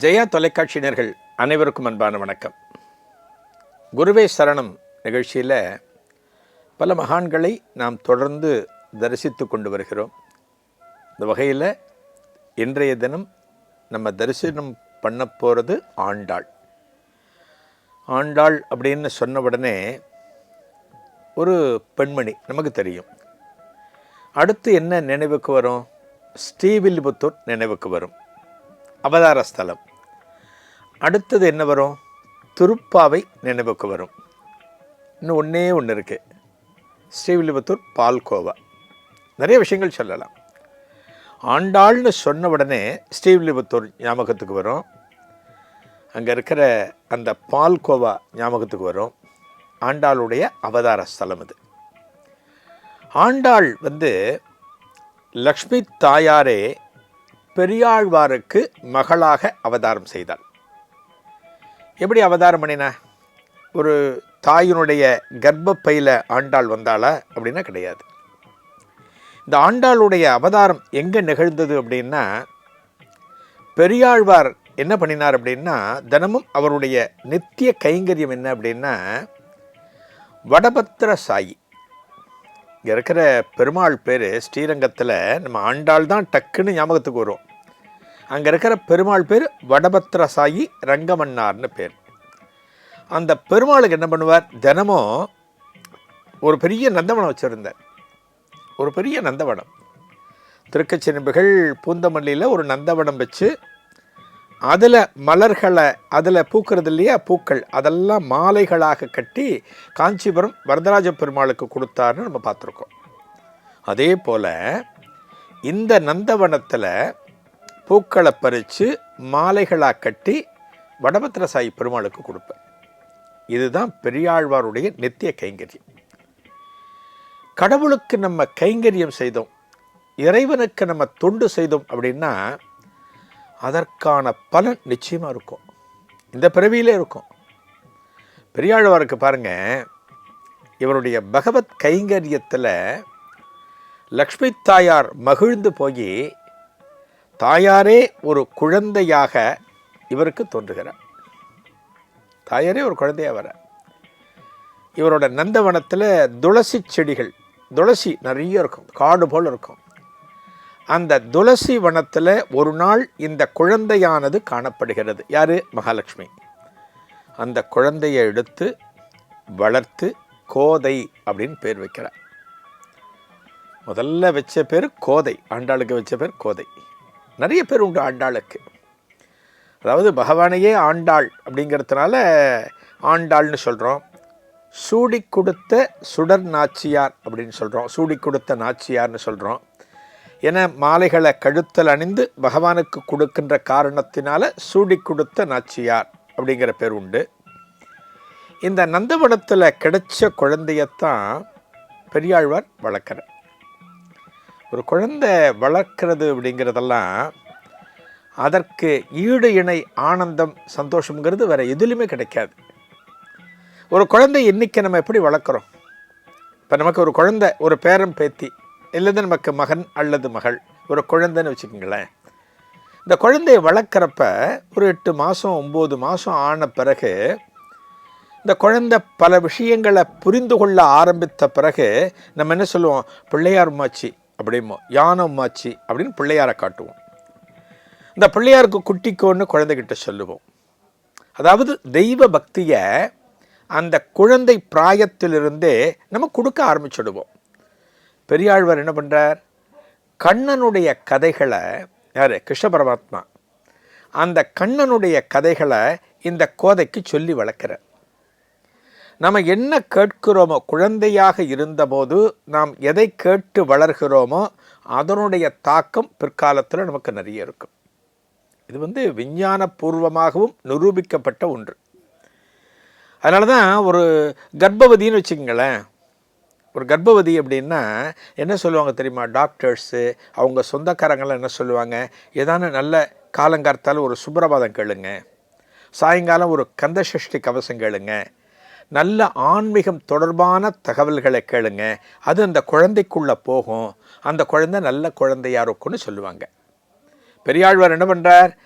ஜெயா தொலைக்காட்சியினர்கள் அனைவருக்கும் அன்பான வணக்கம். குருவே சரணம் நிகழ்ச்சியில் பல மகான்களை நாம் தொடர்ந்து தரிசித்து கொண்டு வருகிறோம். இந்த வகையில் இன்றைய தினம் நம்ம தரிசனம் பண்ண போகிறது ஆண்டாள். ஆண்டாள் அப்படின்னு சொன்ன உடனே ஒரு பெண்மணி நமக்கு தெரியும். அடுத்து என்ன நினைவுக்கு வரும்? ஸ்ரீவில்லிபுத்தூர் நினைவுக்கு வரும். அவதார ஸ்தலம். அடுத்தது என்ன வரும்? துருப்பாவை நினைவுக்கு வரும். இன்னும் ஒன்றே ஒன்று இருக்குது ஸ்ரீவில்லிபுத்தூர் பால்கோவா. நிறைய விஷயங்கள் சொல்லலாம். ஆண்டாள்னு சொன்ன உடனே ஸ்ரீவில்லிபுத்தூர் ஞாபகத்துக்கு வரும். அங்கே இருக்கிற அந்த பால்கோவா ஞாபகத்துக்கு வரும். ஆண்டாளுடைய அவதார ஸ்தலம் இது ஆண்டாள் வந்து லக்ஷ்மி தாயாரே பெரியாழ்வாருக்கு மகளாக அவதாரம் செய்தாள். எப்படி அவதாரம் பண்ணினா? ஒரு தாயினுடைய கர்ப்பப்பையில் ஆண்டாள் வந்தாளா? அப்படின்னா கிடையாது. இந்த ஆண்டாளுடைய அவதாரம் எங்கே நிகழ்ந்தது அப்படின்னா பெரியாழ்வார் என்ன பண்ணினார் அப்படின்னா தினமும் அவருடைய நித்திய கைங்கரியம் என்ன அப்படின்னா வடபத்திர சாயி. இங்கே இருக்கிற பெருமாள் பேர் ஸ்ரீரங்கத்தில் நம்ம ஆண்டாள் தான் டக்குன்னு ஞாபகத்துக்கு வரும். அங்கே இருக்கிற பெருமாள் பேர் வடபத்திர சாயி ரங்கமன்னார்னு பேர். அந்த பெருமாளுக்கு என்ன பண்ணுவார்? தினமும் ஒரு பெரிய நந்தவனம் வச்சுருந்தார். ஒரு பெரிய நந்தவனம். திருக்கச்சிரும்புகள் பூந்தமல்லியில் ஒரு நந்தவனம் வச்சு அதில் மலர்களை அதில் பூக்கிறது இல்லையா? பூக்கள். அதெல்லாம் மாலைகளாக கட்டி காஞ்சிபுரம் வரதராஜ பெருமாளுக்கு கொடுத்தாருன்னு நம்ம பார்த்துருக்கோம். அதே போல் இந்த நந்தவனத்தில் பூக்களை பறித்து மாலைகளாக கட்டி வடபத்திர சாயி பெருமாளுக்கு கொடுப்பேன். இதுதான் பெரியாழ்வாருடைய நித்திய கைங்கரியம். கடவுளுக்கு நம்ம கைங்கரியம் செய்தோம் இறைவனுக்கு நம்ம தொண்டு செய்தோம் அப்படின்னா அதற்கான பலன் நிச்சயமாக இருக்கும். இந்த பிறவியிலே இருக்கும். பெரியாழ்வாருக்கு பாருங்கள் இவருடைய பகவத் கைங்கரியத்தில் லக்ஷ்மி தாயார் மகிழ்ந்து போய் தாயாரே ஒரு குழந்தையாக இவருக்கு தோன்றுகிறார். தாயாரே ஒரு குழந்தையாக வர. இவரோட நந்தவனத்தில் துளசி செடிகள் துளசி நிறைய இருக்கும் காடு போல் இருக்கும். அந்த துளசி வனத்தில் ஒரு நாள் இந்த குழந்தையானது காணப்படுகிறது. யார்? மகாலட்சுமி. அந்த குழந்தையை எடுத்து வளர்த்து கோதை அப்படின்னு பேர் வைக்கிறார். முதல்ல வச்ச பேர் கோதை ஆண்டாளுக்கு வச்ச பேர் கோதை. நிறைய பேர் உண்டு ஆண்டாளுக்கு. அதாவது பகவானையே ஆண்டாள் அப்படிங்கிறதுனால ஆண்டாள்னு சொல்கிறோம் சூடி கொடுத்த சுடர் நாச்சியார் அப்படின்னு சொல்கிறோம் சூடி கொடுத்த நாச்சியார்னு சொல்கிறோம் என மாலைகளை கழுத்தல் அணிந்து பகவானுக்கு கொடுக்கின்ற காரணத்தினால சூடி கொடுத்த நாச்சியார் அப்படிங்கிற பேர் உண்டு. இந்த நந்தவனத்தில் கிடைச்ச குழந்தையத்தான் பெரியாழ்வார் வளர்க்குறார். ஒரு குழந்தை வளர்க்கிறது அப்படிங்கிறதெல்லாம் அதற்கு ஈடு இணை ஆனந்தம் சந்தோஷங்கிறது வேறு எதுலேயுமே கிடைக்காது. ஒரு குழந்தை இன்றைக்கி நம்ம எப்படி வளர்க்குறோம்? இப்போ நமக்கு ஒரு குழந்தை ஒரு பேரன் பேத்தி இல்லது நமக்கு மகன் அல்லது மகள் ஒரு குழந்தைன்னு வச்சுக்கோங்களேன். இந்த குழந்தையை வளர்க்குறப்ப ஒரு எட்டு மாதம் ஒம்பது மாதம் ஆன பிறகு இந்த குழந்தை பல விஷயங்களை புரிந்து கொள்ள ஆரம்பித்த பிறகு நம்ம என்ன சொல்லுவோம்? பிள்ளையார் மாச்சி அப்படிமோ யானம் மாச்சி அப்படின்னு பிள்ளையாரை காட்டுவோம். இந்த பிள்ளையாருக்கு குட்டிக்கோன்னு குழந்தைகிட்ட சொல்லுவோம். அதாவது தெய்வ பக்தியை அந்த குழந்தை பிராயத்திலிருந்தே நம்ம கொடுக்க ஆரம்பிச்சுடுவோம். பெரியாழ்வார் என்ன பண்ணுறார் கண்ணனுடைய கதைகளை யார்? கிருஷ்ண பரமாத்மா. அந்த கண்ணனுடைய கதைகளை இந்த கோதைக்கு சொல்லி வளர்க்குறார். நம்ம என்ன கேட்கிறோமோ குழந்தையாக இருந்தபோது நாம் எதை கேட்டு வளர்கிறோமோ அதனுடைய தாக்கம் பிற்காலத்தில் நமக்கு நிறைய இருக்கும். இது வந்து விஞ்ஞானபூர்வமாகவும் நிரூபிக்கப்பட்ட ஒன்று. அதனால தான் ஒரு கர்ப்பவதின்னு வச்சுக்கோங்களேன். ஒரு கர்ப்பவதி அப்படின்னா என்ன சொல்லுவாங்க தெரியுமா? டாக்டர்ஸு அவங்க சொந்தக்காரங்களாம் என்ன சொல்லுவாங்க? ஏதான நல்ல காலங்கார்த்தால் ஒரு சுப்பிரபாதம் கேளுங்க. சாயங்காலம் ஒரு கந்தசஷ்டி கவசம் கேளுங்க. நல்ல ஆன்மீகம் தொடர்பான தகவல்களை கேளுங்க. அது அந்த குழந்தைக்குள்ளே போகும். அந்த குழந்தை நல்ல குழந்தையாக இருக்கும்னு சொல்லுவாங்க. பெரியாழ்வார் என்ன பண்ணுறார்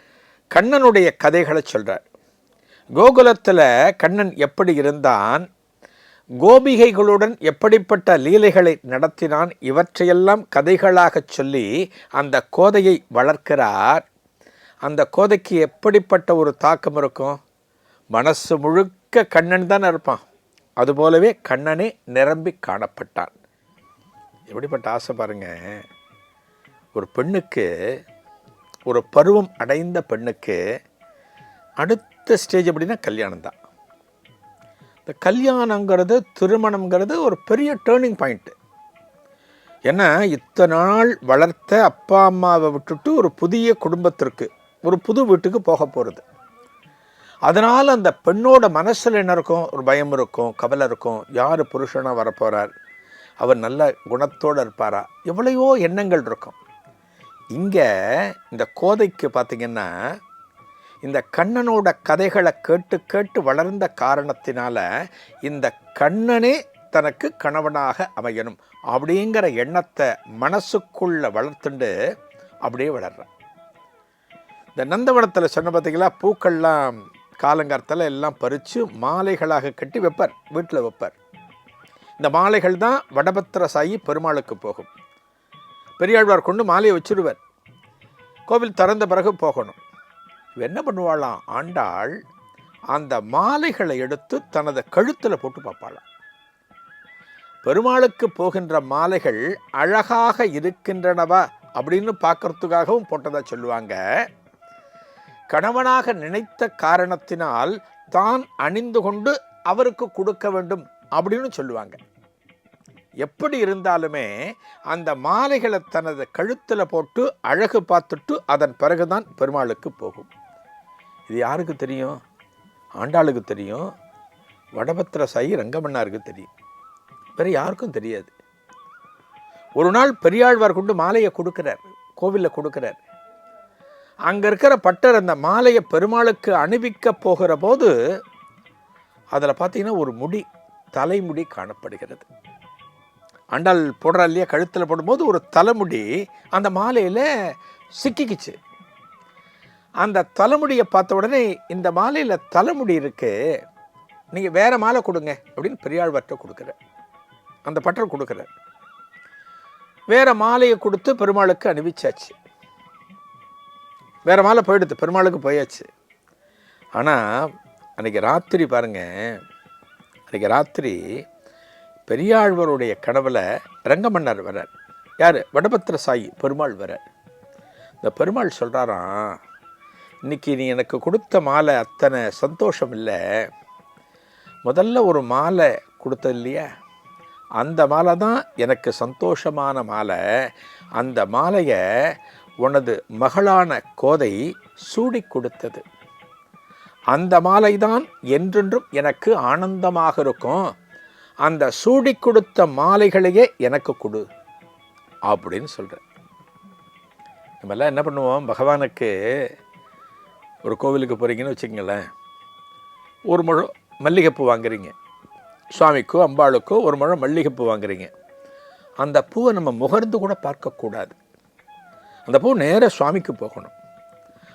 கண்ணனுடைய கதைகளை சொல்கிறார் கோகுலத்தில் கண்ணன் எப்படி இருந்தான்? கோபிகைகளுடன் எப்படிப்பட்ட லீலைகளை நடத்தினான்? இவற்றையெல்லாம் கதைகளாகச் சொல்லி அந்த கோதையை வளர்க்கிறார். அந்த கோதைக்கு எப்படிப்பட்ட ஒரு தாக்கம் இருக்கும்? மனசு முழுக்க கண்ணன் தான் இருப்பான். அதுபோலவே கண்ணனே நிரம்பி காணப்பட்டான். எப்படிப்பட்ட ஆசை பாருங்க. ஒரு பெண்ணுக்கு ஒரு பருவம் அடைந்த பெண்ணுக்கு அடுத்த ஸ்டேஜ் அப்படின்னா கல்யாணம் தான். இந்த கல்யாணங்கிறது திருமணங்கிறது ஒரு பெரிய டேர்னிங் பாயிண்ட்டு ஏன்னா இத்தனை நாள் வளர்த்த அப்பா அம்மாவை விட்டுட்டு ஒரு புதிய குடும்பத்திற்கு ஒரு புது வீட்டுக்கு போக போகிறது அதனால் அந்த பெண்ணோட மனசில் என்ன இருக்கும்? ஒரு பயம் இருக்கும் கவலை இருக்கும். யார் புருஷனாக வரப்போகிறார் அவர் நல்ல குணத்தோடு இருப்பாரா? எவ்வளையோ எண்ணங்கள் இருக்கும். இங்கே இந்த கோதைக்கு பார்த்திங்கன்னா இந்த கண்ணனோட கதைகளை கேட்டு கேட்டு வளர்ந்த காரணத்தினால இந்த கண்ணனே தனக்கு கணவனாக அமையணும் அப்படிங்கிற எண்ணத்தை மனசுக்குள்ளே வளர்த்துண்டு அப்படியே வளர்றான். இந்த நந்தவனத்தில் சொன்ன பார்த்தீங்களா பூக்கள்லாம் காலங்காலத்தில் எல்லாம் பறித்து மாலைகளாக கட்டி வைப்பார் வீட்டில் வைப்பார். இந்த மாலைகள் தான் வடபத்திர சாயி பெருமாளுக்கு போகும். பெரியாழ்வார் கொண்டு மாலையை வச்சுருவார். கோவில் திறந்த பிறகு போகணும். என்ன பண்ணுவாளாம்? ஆண்டாள் அந்த மாலைகளை எடுத்து தனது கழுத்தில் போட்டு பார்ப்பாளாம். பெருமாளுக்கு போகின்ற மாலைகள் அழகாக இருக்கின்றனவா அப்படின்னு பார்க்கறதுக்காகவும் போட்டதாக சொல்லுவாங்க. கணவனாக நினைத்த காரணத்தினால் தான் அணிந்து கொண்டு அவருக்கு கொடுக்க வேண்டும் அப்படின்னு சொல்லுவாங்க. எப்படி இருந்தாலுமே அந்த மாலைகளை தனது கழுத்தில் போட்டு அழகு பார்த்துட்டு அதன் பிறகுதான் பெருமாளுக்கு போகும். இது யாருக்கு தெரியும்? ஆண்டாளுக்கு தெரியும். வடபத்திர சாயி ரங்கமன்னாருக்கு தெரியும். வேறு யாருக்கும் தெரியாது. ஒரு நாள் பெரியாழ்வார் கொண்டு மாலையை கொடுக்குறார் கோவிலில் கொடுக்குறார். அங்கே இருக்கிற பட்டர் அந்த மாலையை பெருமாளுக்கு அணிவிக்க போகிற போது அதில் பார்த்தீங்கன்னா ஒரு முடி தலைமுடி காணப்படுகிறது. அண்டால் போடுறா இல்லையா கழுத்தில் போடும்போது ஒரு தலைமுடி அந்த மாலையில் சிக்கிக்குச்சு. அந்த தலைமுடியை பார்த்த உடனே இந்த மாலையில் தலைமுடி இருக்குது நீங்கள் வேறு மாலை கொடுங்க அப்படின்னு பெரியாழ்வார்கிட்ட கொடுக்குற அந்த பட்டர் கொடுக்குற வேறு மாலையை கொடுத்து பெருமாளுக்கு அணிவிச்சாச்சு. வேறு மாலை போயிடுது. பெருமாளுக்கு போயாச்சு. ஆனால் அன்றைக்கி ராத்திரி பாருங்க. அன்றைக்கி ராத்திரி பெரியாழ்வருடைய கனவுல ரங்கமன்னர் வரார் யார்? வடபத்திர சாயி பெருமாள் வரார் இந்த பெருமாள் சொல்கிறாராம் இன்னைக்கு நீ எனக்கு கொடுத்த மாலை அத்தனை சந்தோஷம் இல்லை. முதல்ல ஒரு மாலை கொடுத்தது இல்லையா? அந்த மாலை தான் எனக்கு சந்தோஷமான மாலை. அந்த மாலையை உனது மகளான கோதை சூடி கொடுத்தது. அந்த மாலைதான் என்றென்றும் எனக்கு ஆனந்தமாக இருக்கும். அந்த சூடி கொடுத்த மாலைகளையே எனக்கு கொடு அப்படின்னு சொல்கிறேன் நம்மெல்லாம் என்ன பண்ணுவோம்? பகவானுக்கு ஒரு கோவிலுக்கு போகிறீங்கன்னு வச்சுக்கங்களேன். ஒரு முழம் மல்லிகைப்பூ வாங்குறீங்க. சுவாமிக்கோ அம்பாளுக்கோ ஒரு முழம் மல்லிகைப்பூ வாங்குறீங்க. அந்த பூவை நம்ம முகர்ந்து கூட பார்க்கக்கூடாது. அந்த பூ நேராக சுவாமிக்கு போகணும்.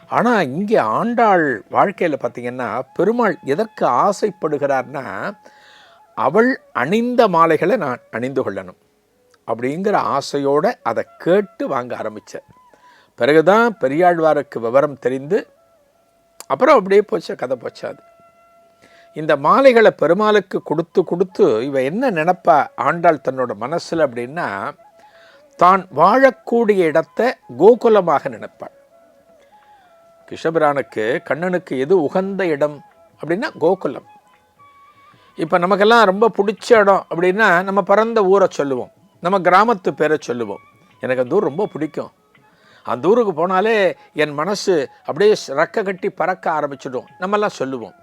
ஆனால் இங்கே ஆண்டாள் வாழ்க்கையில் பார்த்திங்கன்னா பெருமாள் எதற்கு ஆசைப்படுகிறார்னா அவள் அணிந்த மாலைகளை நான் அணிந்து கொள்ளணும் அப்படிங்கிற ஆசையோடு அதை கேட்டு வாங்க ஆரம்பித்தேன் பிறகுதான் பெரியாழ்வாருக்கு விவரம் தெரிந்து அப்புறம் அப்படியே போச்சு கதை போச்சாது இந்த மாலைகளை பெருமாளுக்கு கொடுத்து கொடுத்து இவ என்ன நினப்பா ஆண்டாள் தன்னோட மனசில் அப்படின்னா தான் வாழக்கூடிய இடத்தை கோகுலமாக நினைப்பாள். கிஷபிரானுக்கு கண்ணனுக்கு எது உகந்த இடம் அப்படின்னா கோகுலம். இப்போ நமக்கெல்லாம் ரொம்ப பிடிச்ச இடம் அப்படின்னா நம்ம பிறந்த ஊரை சொல்லுவோம். நம்ம கிராமத்து பேரை சொல்லுவோம். எனக்கு அந்த ஊர் ரொம்ப பிடிக்கும். அந்த ஊருக்கு போனாலே என் மனசு அப்படியே ரக்க கட்டி பறக்க ஆரம்பிச்சிடும். நம்மெல்லாம் சொல்லுவோம்.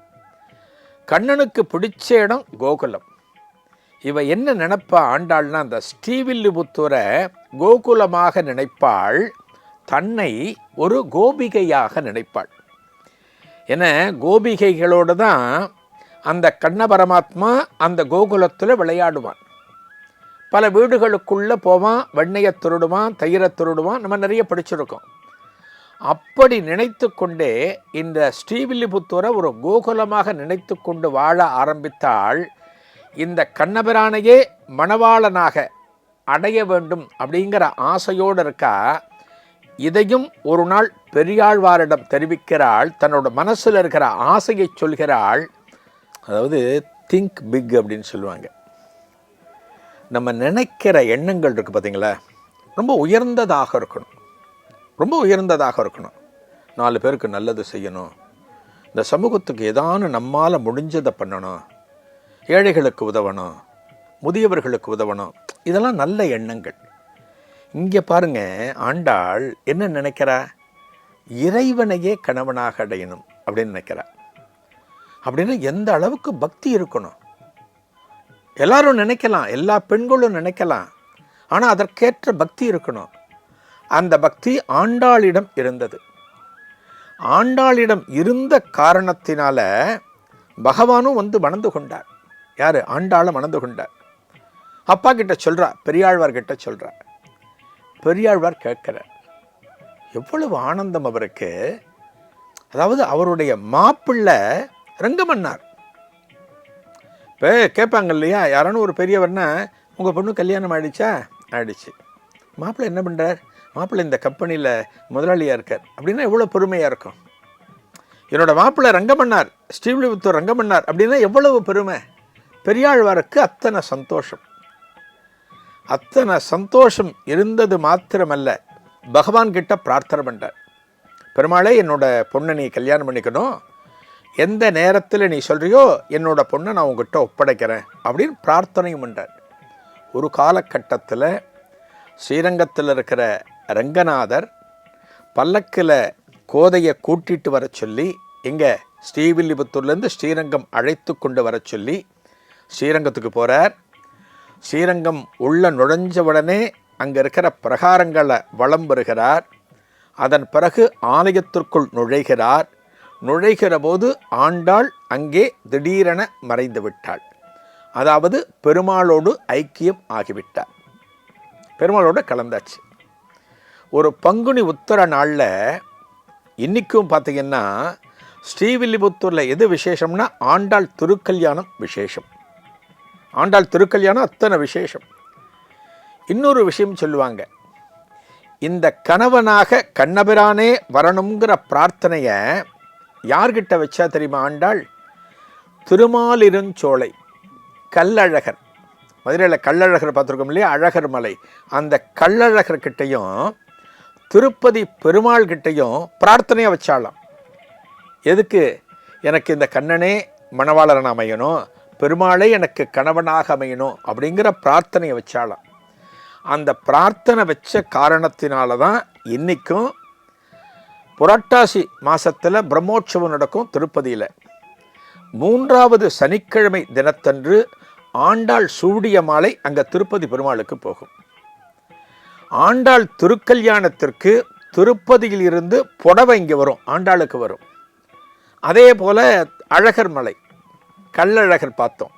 கண்ணனுக்கு பிடிச்ச இடம் கோகுலம். இவ என்ன நினப்பா ஆண்டாள்னா அந்த ஸ்ரீவில்லிபுத்தூரை கோகுலமாக நினைப்பாள் தன்னை ஒரு கோபிகையாக நினைப்பாள். என கோபிகைகளோடு தான் அந்த கண்ண பரமாத்மா அந்த கோகுலத்தில் விளையாடுவான். பல வீடுகளுக்குள்ளே போவான் வெண்ணையை திருடுவான் தயிரை திருடுவான் நம்ம நிறைய படிச்சிருக்கோம். அப்படி நினைத்து கொண்டே இந்த ஸ்ரீவில்லிபுத்தூரை ஒரு கோகுலமாக நினைத்து கொண்டு வாழ ஆரம்பித்தால் இந்த கண்ணபிரானையே மணவாளனாக அடைய வேண்டும் அப்படிங்கிற ஆசையோடு இருக்கா? இதையும் ஒரு நாள் பெரியாழ்வாரிடம் தெரிவிக்கிறாள். தன்னோட மனசில் இருக்கிற ஆசையை சொல்கிறாள். அதாவது திங்க் பிக் அப்படின்னு சொல்லுவாங்க. நம்ம நினைக்கிற எண்ணங்கள் இருக்குது பார்த்தீங்களா ரொம்ப உயர்ந்ததாக இருக்கணும். ரொம்ப உயர்ந்ததாக இருக்கணும். நாலு பேருக்கு நல்லது செய்யணும். இந்த சமூகத்துக்கு ஏதானு நம்மால் முடிஞ்சதை பண்ணணும். ஏழைகளுக்கு உதவணும். முதியவர்களுக்கு உதவணும். இதெல்லாம் நல்ல எண்ணங்கள். இங்கே பாருங்க ஆண்டாள் என்ன நினைக்கிறா? இறைவனையே கணவனாக அடையணும் அப்படின்னு நினைக்கிறா. அப்படின்னா எந்த அளவுக்கு பக்தி இருக்கணும்? எல்லாரும் நினைக்கலாம் எல்லா பெண்களும் நினைக்கலாம். ஆனால் அதற்கேற்ற பக்தி இருக்கணும். அந்த பக்தி ஆண்டாளிடம் இருந்தது. ஆண்டாளிடம் இருந்த காரணத்தினால பகவானும் வந்து மணந்து கொண்டார். யார்? ஆண்டாளை மணந்து கொண்டார். அப்பா கிட்ட சொல்கிறா பெரியாழ்வார் கிட்ட பெரியாழ்வார் கேட்குறார் எவ்வளவு ஆனந்தம் அவருக்கு. அதாவது அவருடைய மாப்பிள்ளை ரங்கமன்னார். இப்போ கேட்பாங்க இல்லையா? யாரானு ஒரு பெரியவர்னா உங்கள் பொண்ணு கல்யாணம் ஆயிடுச்சா? ஆயிடுச்சு. மாப்பிள்ளை என்ன பண்ணுறார் மாப்பிள்ளை இந்த கம்பெனியில் முதலாளியாக இருக்கார். அப்படின்னா எவ்வளோ பெருமையாக இருக்கும். என்னோடய மாப்பிள்ளை ரங்கமன்னார் ஸ்ரீவில்லிபுத்தூர் ரங்கமன்னார் அப்படின்னா எவ்வளவு பெருமை. பெரியாழ்வாருக்கு அத்தனை சந்தோஷம். அத்தனை சந்தோஷம் இருந்தது மாத்திரமல்ல. பகவான்கிட்ட பிரார்த்தனை பண்ணார் பெருமாளே என்னோட பொண்ணை நீ கல்யாணம் பண்ணிக்கணும். எந்த நேரத்தில் நீ சொல்கிறியோ என்னோட பொண்ணை நான் உங்ககிட்ட ஒப்படைக்கிறேன் அப்படின்னு பிரார்த்தனையும் பண்ணார் ஒரு காலகட்டத்தில் ஸ்ரீரங்கத்தில் இருக்கிற ரங்கநாதர் பல்லக்கில் கோதையை கூட்டிட்டு வர சொல்லி இங்கே ஸ்ரீவில்லிபுத்தூர்லேருந்து ஸ்ரீரங்கம் அழைத்து கொண்டு வர சொல்லி ஸ்ரீரங்கத்துக்கு போகிறார் ஸ்ரீரங்கம் உள்ள நுழைஞ்ச உடனே அங்கே இருக்கிற பிரகாரங்களை வலம் பெறுகிறார் அதன் பிறகு ஆலயத்திற்குள் நுழைகிறார். நுழைகிற போது ஆண்டாள் அங்கே திடீரென மறைந்து விட்டாள். அதாவது பெருமாளோடு ஐக்கியம் ஆகிவிட்டார். பெருமாளோடு கலந்தாச்சு. ஒரு பங்குனி உத்தர நாளில் இன்றைக்கும் பார்த்தீங்கன்னா ஸ்ரீவில்லிபுத்தூரில் எது விசேஷம்னா ஆண்டாள் திருக்கல்யாணம் விசேஷம். ஆண்டாள் திருக்கல்யாணம் அத்தனை விசேஷம். இன்னொரு விஷயம் சொல்லுவாங்க. இந்த கணவனாக கண்ணபிரானே வரணுங்கிற பிரார்த்தனையை யார்கிட்ட வச்சா தெரியுமா ஆண்டாள்? திருமாலிருஞ்சோலை கல்லழகர் மதுரையில் கள்ளழகர் பார்த்துருக்கோம் இல்லையா? அழகர் மலை. அந்த கள்ளழகர்கிட்டையும் திருப்பதி பெருமாள் கிட்டையும் பிரார்த்தனையாக வச்சாலாம். எதுக்கு? எனக்கு இந்த கண்ணனே மணவாளரன் அமையணும் பெருமாளே எனக்கு கணவனாக அமையணும் அப்படிங்கிற பிரார்த்தனையை வச்சாலாம் அந்த பிரார்த்தனை வச்ச காரணத்தினால தான் இன்றைக்கும் புரட்டாசி மாதத்தில் பிரம்மோற்சவம் நடக்கும் திருப்பதியில். மூன்றாவது சனிக்கிழமை தினத்தன்று ஆண்டாள் சூடிய மாலை அங்கே திருப்பதி பெருமாளுக்கு போகும். ஆண்டாள் திருக்கல்யாணத்திற்கு திருப்பதியில் இருந்து புடவை இங்கே வரும் ஆண்டாளுக்கு வரும். அதே போல் அழகர் மலை கள்ளழகர் பார்த்தோம்.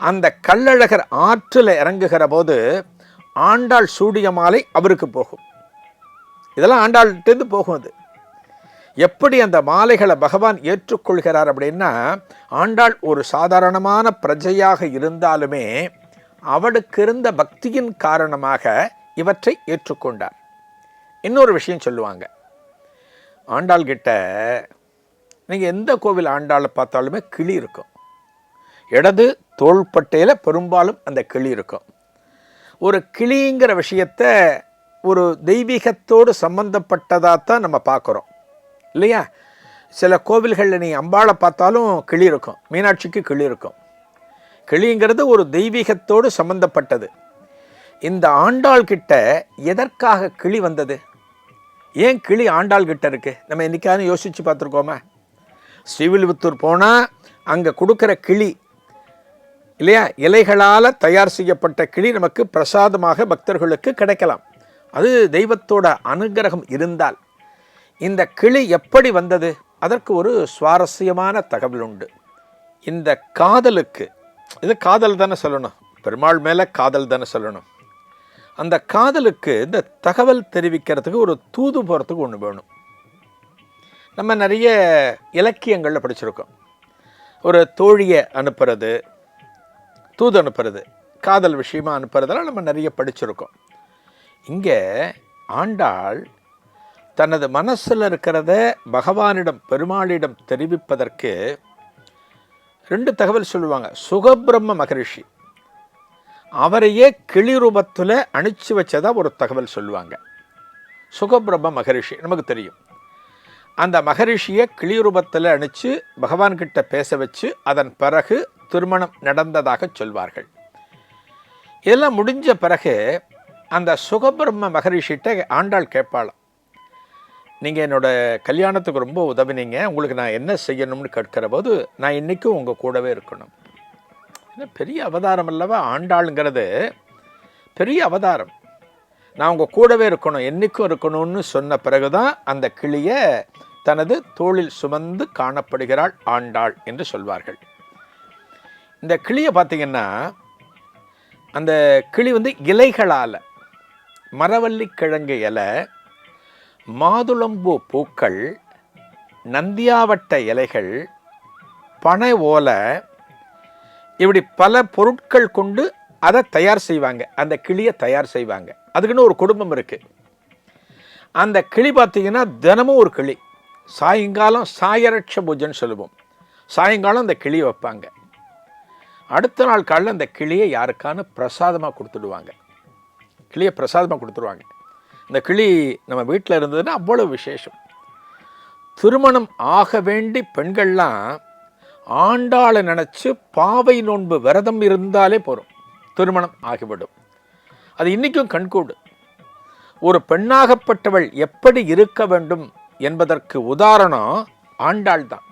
அந்த கள்ளழகர் ஆற்றில் இறங்குகிற போது ஆண்டாள் சூடிய மாலை அவருக்கு போகும். இதெல்லாம் ஆண்டாள்கிட்டேருந்து போகும் அது. எப்படி அந்த மாலைகளை பகவான் ஏற்றுக்கொள்கிறார் அப்படின்னா ஆண்டாள் ஒரு சாதாரணமான பிரஜையாக இருந்தாலுமே அவளுக்கு இருந்த பக்தியின் காரணமாக இவற்றை ஏற்றுக்கொண்டார். இன்னொரு விஷயம் சொல்லுவாங்க. ஆண்டாள்கிட்ட நீங்கள் எந்த கோவில் ஆண்டாளை பார்த்தாலுமே கிளி இருக்கும். இடது தோள்பட்டையில் பெரும்பாலும் அந்த கிளி இருக்கும். ஒரு கிளிங்கிற விஷயத்த ஒரு தெய்வீகத்தோடு சம்பந்தப்பட்டதாக தான் நம்ம பார்க்குறோம். இல்லையா? சில கோவில்களில் நீ அம்பாளை பார்த்தாலும் கிளி இருக்கும். மீனாட்சிக்கு கிளி இருக்கும். கிளிங்கிறது ஒரு தெய்வீகத்தோடு சம்பந்தப்பட்டது. இந்த ஆண்டாள் கிட்ட எதற்காக கிளி வந்தது? ஏன் கிளி ஆண்டாள் கிட்ட இருக்கு? நம்ம என்னைக்காவது யோசிச்சு பார்த்துருக்கோமா? ஸ்ரீவில்புத்தூர் போனால் அங்கே கொடுக்குற கிளி இல்லையா? இலைகளால் தயார் செய்யப்பட்ட கிளி நமக்கு பிரசாதமாக பக்தர்களுக்கு கிடைக்கலாம். அது தெய்வத்தோட அனுகிரகம் இருந்தால் இந்த கிளி எப்படி வந்தது? அதற்கு ஒரு சுவாரஸ்யமான தகவல் உண்டு. இந்த காதலுக்கு இது காதல் தானே சொல்லணும். பெருமாள் மேலே காதல் தானே சொல்லணும். அந்த காதலுக்கு இந்த தகவல் தெரிவிக்கிறதுக்கு ஒரு தூது போகிறதுக்கு ஒன்று வேணும். நம்ம நிறைய இலக்கியங்களில் படிச்சிருக்கோம். ஒரு தோழியை அனுப்புறது தூது அனுப்புறது காதல் விஷயமா அனுப்புறதெல்லாம் நம்ம நிறைய படிச்சிருக்கோம். இங்கே ஆண்டாள் தனது மனசில் இருக்கிறத பகவானிடம் பெருமாளிடம் தெரிவிப்பதற்கு ரெண்டு தகவல் சொல்லுவாங்க. சுகபிரம்ம மகரிஷி அவரையே கிளி ரூபத்தில் அனுப்பிச்சு வச்சதா ஒரு தகவல் சொல்லுவாங்க. சுகபிரம்ம மகரிஷி நமக்கு தெரியும். அந்த மகரிஷியை கிளி ரூபத்தில் அனுப்பிச்சு பகவான்கிட்ட பேச வச்சு அதன் பிறகு திருமணம் நடந்ததாக சொல்வார்கள். இதெல்லாம் முடிஞ்ச பிறகு அந்த சுகபிரம்ம மகரிஷிட்ட ஆண்டாள் கேட்பாளாம். நீங்கள் என்னோட கல்யாணத்துக்கு ரொம்ப உதவினீங்க. உங்களுக்கு நான் என்ன செய்யணும்னு கேட்கிற போது நான் இன்றைக்கும் உங்கள் கூடவே இருக்கணும். பெரிய அவதாரம் அல்லவா? ஆண்டாளுங்கிறது பெரிய அவதாரம். நான் உங்கள் கூடவே இருக்கணும் என்றைக்கும் இருக்கணும்னு சொன்ன பிறகுதான் அந்த கிளியை தனது தோளில் சுமந்து காணப்படுகிறாள் ஆண்டாள் என்று சொல்வார்கள். இந்த கிளியை பார்த்திங்கன்னா அந்த கிளி வந்து இலைகளால் மரவள்ளி கிழங்கு இலை மாதுளம்பூ பூக்கள் நந்தியாவட்ட இலைகள் பனை ஓலை இப்படி பல பொருட்கள் கொண்டு அதை தயார் செய்வாங்க. அந்த கிளியை தயார் செய்வாங்க. அதுக்குன்னு ஒரு குடும்பம் இருக்குது அந்த கிளி பார்த்தீங்கன்னா தினமும் ஒரு கிளி. சாயங்காலம் சாயரட்ச பூஜைன்னு சொல்லுவோம். சாயங்காலம் அந்த கிளியை வைப்பாங்க. அடுத்த நாள் காலையில் அந்த கிளியை யாருக்கான பிரசாதமாக கொடுத்துடுவாங்க. கிளியை பிரசாதமாக கொடுத்துருவாங்க. இந்த கிளி நம்ம வீட்டில் இருந்ததுன்னா அவ்வளோ விசேஷம். திருமணம் ஆக வேண்டி பெண்கள்லாம் ஆண்டாளை நினச்சி பாவை நோன்பு விரதம் இருந்தாலே போகிறோம் திருமணம் ஆகிவிடும். அது இன்றைக்கும் கண்கூடு. ஒரு பெண்ணாகப்பட்டவள் எப்படி இருக்க வேண்டும் என்பதற்கு உதாரணம் ஆண்டாள் தான்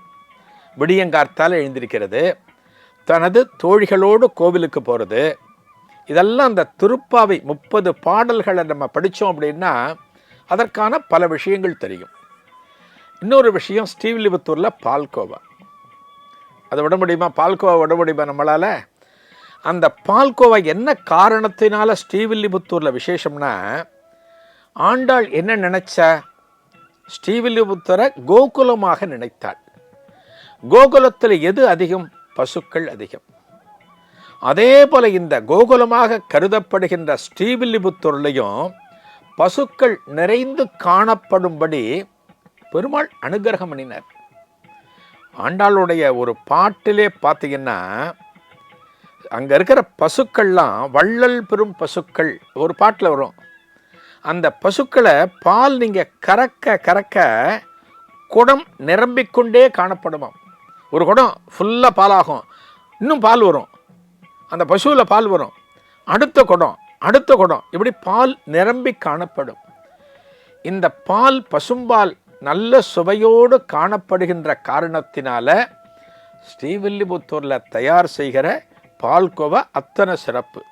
விடியங்கார்த்தால் எழுந்திருக்கிறது. தனது தோழிகளோடு கோவிலுக்கு போகிறது இதெல்லாம் அந்த திருப்பாவை முப்பது பாடல்களை நம்ம படித்தோம் அப்படின்னா அதற்கான பல விஷயங்கள் தெரியும். இன்னொரு விஷயம் ஸ்ரீவில்லிபுத்தூரில் பால்கோவா. அதை விட முடியுமா? பால்கோவா விட முடியுமா நம்மளால்? அந்த பால்கோவா என்ன காரணத்தினால ஸ்ரீவில்லிபுத்தூரில் விசேஷம்னா ஆண்டாள் என்ன நினச்ச? ஸ்ரீவில்லிபுத்தரை கோகுலமாக நினைத்தாள். கோகுலத்தில் எது அதிகம்? பசுக்கள் அதிகம். அதே போல இந்த கோகுலமாக கருதப்படுகின்ற ஸ்ரீவில்லிபுத்தூர்லையும் பசுக்கள் நிறைந்து காணப்படும்படி பெருமாள் அனுகிரகம் பண்ணினார் ஆண்டாளுடைய ஒரு பாட்டிலே பார்த்தீங்கன்னா அங்கே இருக்கிற பசுக்கள்லாம் வள்ளல் பெரும் பசுக்கள் ஒரு பாட்டில் வரும். அந்த பசுக்களை பால் நீங்கள் கறக்க கறக்க குடம் நிரம்பிக்கொண்டே காணப்படுமாம். ஒரு குடம் ஃபுல்லாக பாலாகும். இன்னும் பால் வரும். அந்த பசுவில் பால் வரும். அடுத்த குடம் அடுத்த குடம். இப்படி பால் நிரம்பி காணப்படும். இந்த பால் பசும்பால் நல்ல சுவையோடு காணப்படுகின்ற காரணத்தினால ஸ்ரீவில்லிபுத்தூரில் தயார் செய்கிற பால்கோவா அத்தனை சிறப்பு.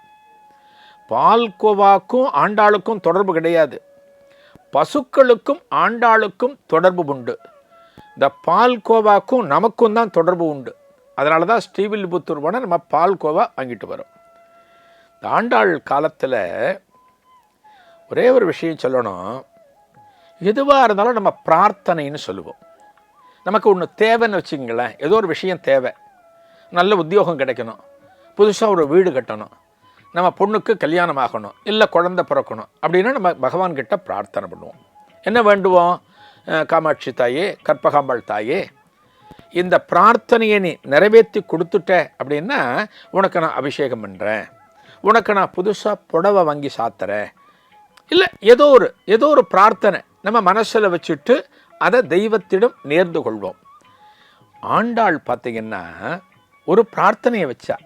பால்கோவாக்கும் ஆண்டாளுக்கும் தொடர்பு கிடையாது. பசுக்களுக்கும் ஆண்டாளுக்கும் தொடர்பு உண்டு. இந்த பால்கோவாக்கும் நமக்கும் தான் தொடர்பு உண்டு. அதனால தான் ஸ்ரீவில்லிபுத்தூர் போனால் நம்ம பால்கோவா வாங்கிட்டு வரோம். இந்த ஆண்டாள் காலத்தில் ஒரே ஒரு விஷயம் சொல்லணும். எதுவாக இருந்தாலும் நம்ம பிரார்த்தனைன்னு சொல்லுவோம். நமக்கு ஒன்று தேவைன்னு வச்சுக்கங்களேன். ஏதோ ஒரு விஷயம் தேவை. நல்ல உத்தியோகம் கிடைக்கணும். புதுசாக ஒரு வீடு கட்டணும். நம்ம பொண்ணுக்கு கல்யாணம் ஆகணும். இல்லை குழந்தை பிறக்கணும். அப்படின்னா நம்ம பகவான்கிட்ட பிரார்த்தனை பண்ணுவோம். என்ன வேண்டுவோம்? காமாட்சி தாயே கற்பகாம்பாள் தாயே இந்த பிரார்த்தனையை நீ நிறைவேற்றி கொடுத்துட்ட அப்படின்னா உனக்கு நான் அபிஷேகம் பண்ணுறேன் உனக்கு நான் புதுசாக புடவை வாங்கி சாத்துறேன். இல்லை ஏதோ ஒரு ஏதோ ஒரு பிரார்த்தனை நம்ம மனசில் வச்சுட்டு அதை தெய்வத்திடம் நேர்ந்து கொள்வோம். ஆண்டாள் பார்த்தீங்கன்னா ஒரு பிரார்த்தனையை வச்சா.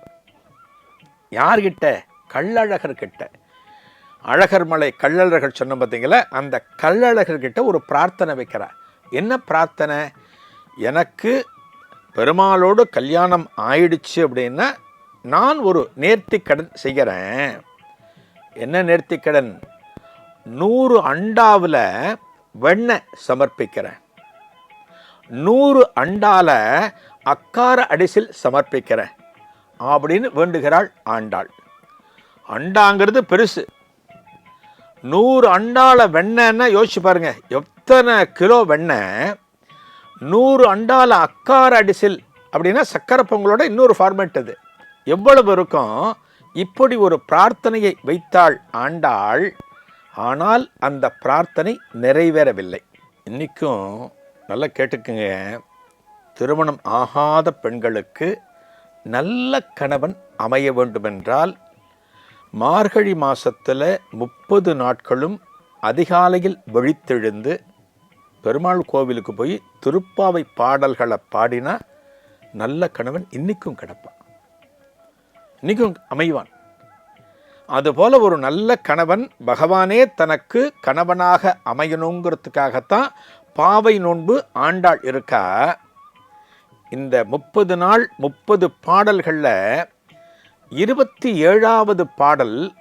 யார்கிட்ட? கள்ளழகர்கிட்ட. அழகர்மலை கள்ளழகர் சொன்ன பார்த்தீங்களா? அந்த கள்ளழகர்கிட்ட ஒரு பிரார்த்தனை வைக்கிறார். என்ன பிரார்த்தனை? எனக்கு பெருமாளோடு கல்யாணம் ஆயிடுச்சு அப்படின்னா நான் ஒரு நேர்த்திக்கடன் செய்கிறேன். என்ன நேர்த்திக்கடன்? நூறு அண்டாவில் வெண்ணெய் சமர்ப்பிக்கிறேன். நூறு அண்டால அக்கார அடிசில் சமர்ப்பிக்கிறேன். அப்படின்னு வேண்டுகிறாள் ஆண்டாள். அண்டாங்கிறது பெருசு. நூறு அண்டால வெண்ணெய்னா யோசிச்சு பாருங்கள் எத்தனை கிலோ வெண்ணெய்? நூறு அண்டால அக்கார அடிசில் அப்படின்னா சக்கரை பொங்கலோட இன்னொரு ஃபார்மேட் அது. எவ்வளவு இருக்கும்? இப்படி ஒரு பிரார்த்தனையை வைத்தாள் ஆண்டாள். ஆனால் அந்த பிரார்த்தனை நிறைவேறவில்லை. இன்றைக்கும் நல்லா கேட்டுக்குங்க. திருமணம் ஆகாத பெண்களுக்கு நல்ல கணவன் அமைய வேண்டுமென்றால் மார்கழி மாசத்துல முப்பது நாட்களும் அதிகாலையில் வெளித்தெழுந்து பெருமாள் கோவிலுக்கு போய் திருப்பாவை பாடல்களை பாடினா நல்ல கணவன் இன்றைக்கும் கிடப்பான். இன்றைக்கும் அமைவான். அதுபோல் ஒரு நல்ல கணவன் பகவானே தனக்கு கணவனாக அமையணுங்கிறதுக்காகத்தான் பாவை நோன்பு ஆண்டாள் இருக்கா. இந்த முப்பது நாள் முப்பது பாடல்களில் இருபத்தி ஏழாவது பாடல்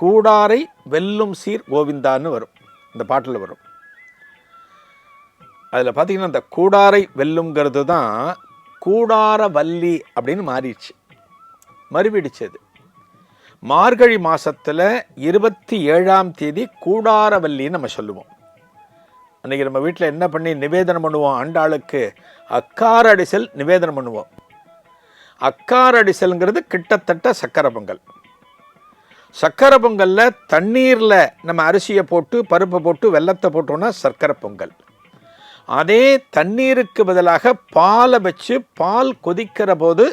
கூடாரை வெல்லும் சீர் கோவிந்தான்னு வரும். இந்த பாட்டில் வரும். அதில் பார்த்தீங்கன்னா இந்த கூடாரை வெல்லுங்கிறது தான் கூடார வல்லி அப்படின்னு மாறிடுச்சு. மறுவிடுச்சு அது. மார்கழி மாதத்தில் இருபத்தி ஏழாம் தேதி கூடாரவல்லின்னு நம்ம சொல்லுவோம். அன்றைக்கி நம்ம வீட்டில் என்ன பண்ணி நிவேதனம் பண்ணுவோம்? ஆண்டாளுக்கு அக்காரடிசல் நிவேதனம் பண்ணுவோம். அக்காரடிசல்ங்கிறது கிட்டத்தட்ட சக்கரை பொங்கல். சக்கரை பொங்கலில் தண்ணீரில் நம்ம அரிசியை போட்டு பருப்பை போட்டு வெள்ளத்தை போட்டோன்னா சர்க்கரை பொங்கல். அதே தண்ணீருக்கு பதிலாக பாலை வச்சு பால் கொதிக்கிற போது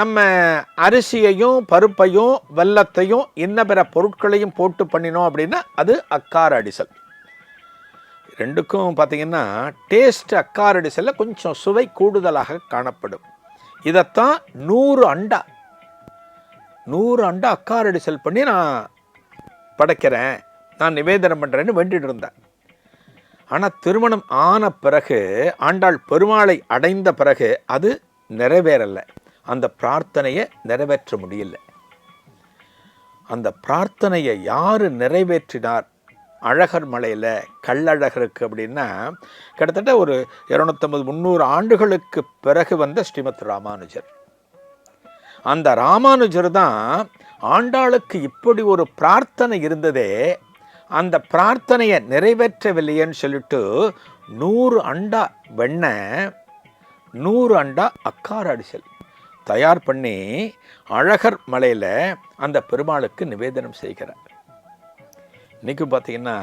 நம்ம அரிசியையும் பருப்பையும் வெல்லத்தையும் இன்ன பிற பொருட்களையும் போட்டு பண்ணினோம் அப்படின்னா அது அக்கார அடிசல் ரெண்டுக்கும் பார்த்தீங்கன்னா டேஸ்ட் அக்கார அடிசலில் கொஞ்சம் சுவை கூடுதலாக காணப்படும். இதைத்தான் நூறு அண்டா நூறு அண்டா அக்காரடி செல் பண்ணி நான் படைக்கிறேன் நான் நிவேதனம் பண்ணுறேன்னு வேண்டிட்டு இருந்தேன். ஆனால் திருமணம் ஆன பிறகு ஆண்டாள் பெருமாளை அடைந்த பிறகு அது நிறைவேறலை. அந்த பிரார்த்தனையை நிறைவேற்ற முடியல. அந்த பிரார்த்தனையை யார் நிறைவேற்றினார்? அழகர் மலையில் கள்ளழகருக்கு அப்படின்னா கிட்டத்தட்ட ஒரு இரநூத்தம்பது முந்நூறு ஆண்டுகளுக்கு பிறகு வந்த ஸ்ரீமத் ராமானுஜர். அந்த ராமானுஜர் தான் ஆண்டாளுக்கு இப்படி ஒரு பிரார்த்தனை இருந்ததே அந்த பிரார்த்தனையை நிறைவேற்றவில்லையேன்னு சொல்லிட்டு நூறு அண்டா வெண்ணெய் நூறு அண்டா அக்கார் அடிசல் தயார் பண்ணி அழகர் மலையில் அந்த பெருமாளுக்கு நிவேதனம் செய்கிறார். இன்றைக்கும் பார்த்தீங்கன்னா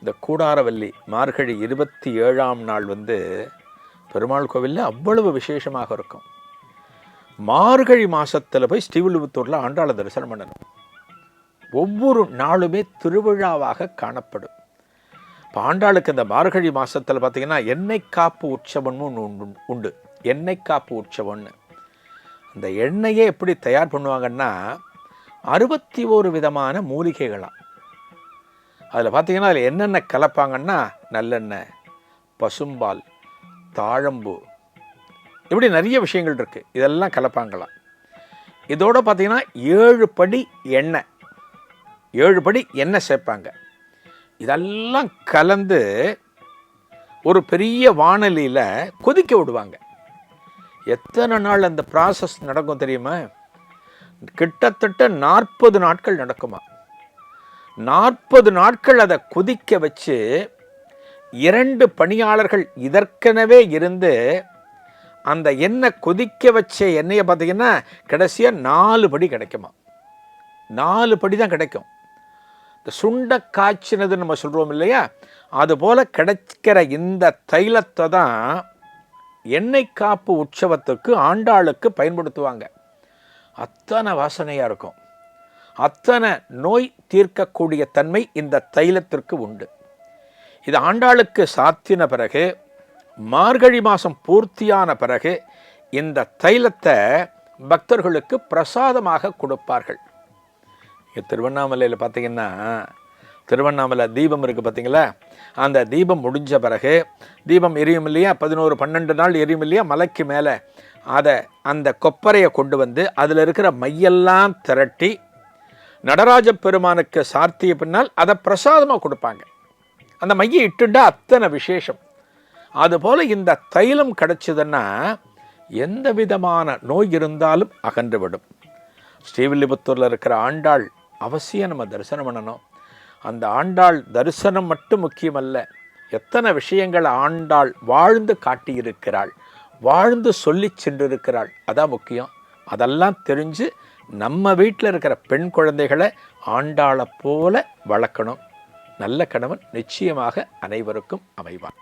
இந்த கூடாரவல்லி மார்கழி இருபத்தி ஏழாம் நாள் வந்து பெருமாள் கோவிலில் அவ்வளவு விசேஷமாக இருக்கும். மார்கழி மாதத்தில் போய் ஸ்ரீவில்லிபுத்தூரில் ஆண்டாள தரிசனம் பண்ணணும். ஒவ்வொரு நாளுமே திருவிழாவாக காணப்படும். இப்போ ஆண்டாளுக்கு இந்த மார்கழி மாதத்தில் பார்த்திங்கன்னா எண்ணெய் காப்பு உற்சவம்னு ஒன்று உண்டு உண்டு. எண்ணெய் காப்பு உற்சவம்னு. அந்த எண்ணெயை எப்படி தயார் பண்ணுவாங்கன்னா அறுபத்தி ஒரு விதமான மூலிகைகளாம் அதில் பார்த்திங்கன்னா அதில் என்னென்ன கலப்பாங்கன்னா நல்லெண்ணெய் பசும்பால் தாழம்பூ. இப்படி நிறைய விஷயங்கள் இருக்குது இதெல்லாம் கலப்பாங்களாம். இதோட பார்த்திங்கன்னா ஏழு படி எண்ணெய். ஏழு படி எண்ணெய் சேர்ப்பாங்க. இதெல்லாம் கலந்து ஒரு பெரிய வானலியில் கொதிக்க விடுவாங்க. எத்தனை நாள் அந்த ப்ராசஸ் நடக்கும் தெரியுமா? கிட்டத்தட்ட நாற்பது நாட்கள் நடக்குமா நாற்பது நாட்கள் அதை கொதிக்க வச்சு இரண்டு பணியாளர்கள் இதற்கெனவே இருந்து அந்த எண்ணெய் கொதிக்க வச்ச எண்ணெயை பார்த்தீங்கன்னா கடைசியாக நாலு படி கிடைக்குமா? நாலு படி தான் கிடைக்கும். இந்த சுண்ட காய்ச்சினது நம்ம சொல்கிறோம் இல்லையா? அதுபோல் கிடைக்கிற இந்த தைலத்தை தான் எண்ணெய் காப்பு உற்சவத்துக்கு ஆண்டாளுக்கு பயன்படுத்துவாங்க. அத்தனை வாசனையாக இருக்கும். அத்தனை நோய் தீர்க்கக்கூடிய தன்மை இந்த தைலத்திற்கு உண்டு. இது ஆண்டாளுக்கு சாத்தின பிறகு மார்கழி மாதம் பூர்த்தியான பிறகு இந்த தைலத்தை பக்தர்களுக்கு பிரசாதமாக கொடுப்பார்கள். இங்கே திருவண்ணாமலையில் பார்த்தீங்கன்னா திருவண்ணாமலை தீபம் இருக்குது பார்த்தீங்களா அந்த தீபம் முடிஞ்ச பிறகு தீபம் எரியும் இல்லையா? பதினோரு பன்னெண்டு நாள் எரியும் இல்லையா? மலைக்கு மேலே அதை அந்த கொப்பரையை கொண்டு வந்து அதில் இருக்கிற மையெல்லாம் திரட்டி நடராஜ பெருமானுக்கு சார்த்திய பின்னால் அதை பிரசாதமாக கொடுப்பாங்க. அந்த மையை இட்டுண்டா அத்தனை விசேஷம். அதுபோல் இந்த தைலம் கிடச்சிதுன்னா எந்த விதமான நோய் இருந்தாலும் அகன்றுவிடும் ஸ்ரீவில்லிபுத்தூரில் இருக்கிற ஆண்டாள் அவசியம் நம்ம தரிசனம் பண்ணணும். அந்த ஆண்டாள் தரிசனம் மட்டும் முக்கியமல்ல எத்தனை விஷயங்கள் ஆண்டாள் வாழ்ந்து காட்டியிருக்கிறாள் வாழ்ந்து சொல்லி சென்றிருக்கிறாள் அதான் முக்கியம். அதெல்லாம் தெரிஞ்சு நம்ம வீட்டில் இருக்கிற பெண் குழந்தைகளை ஆண்டாளை போல வளர்க்கணும். நல்ல கணவன் நிச்சயமாக அனைவருக்கும் அமைவான்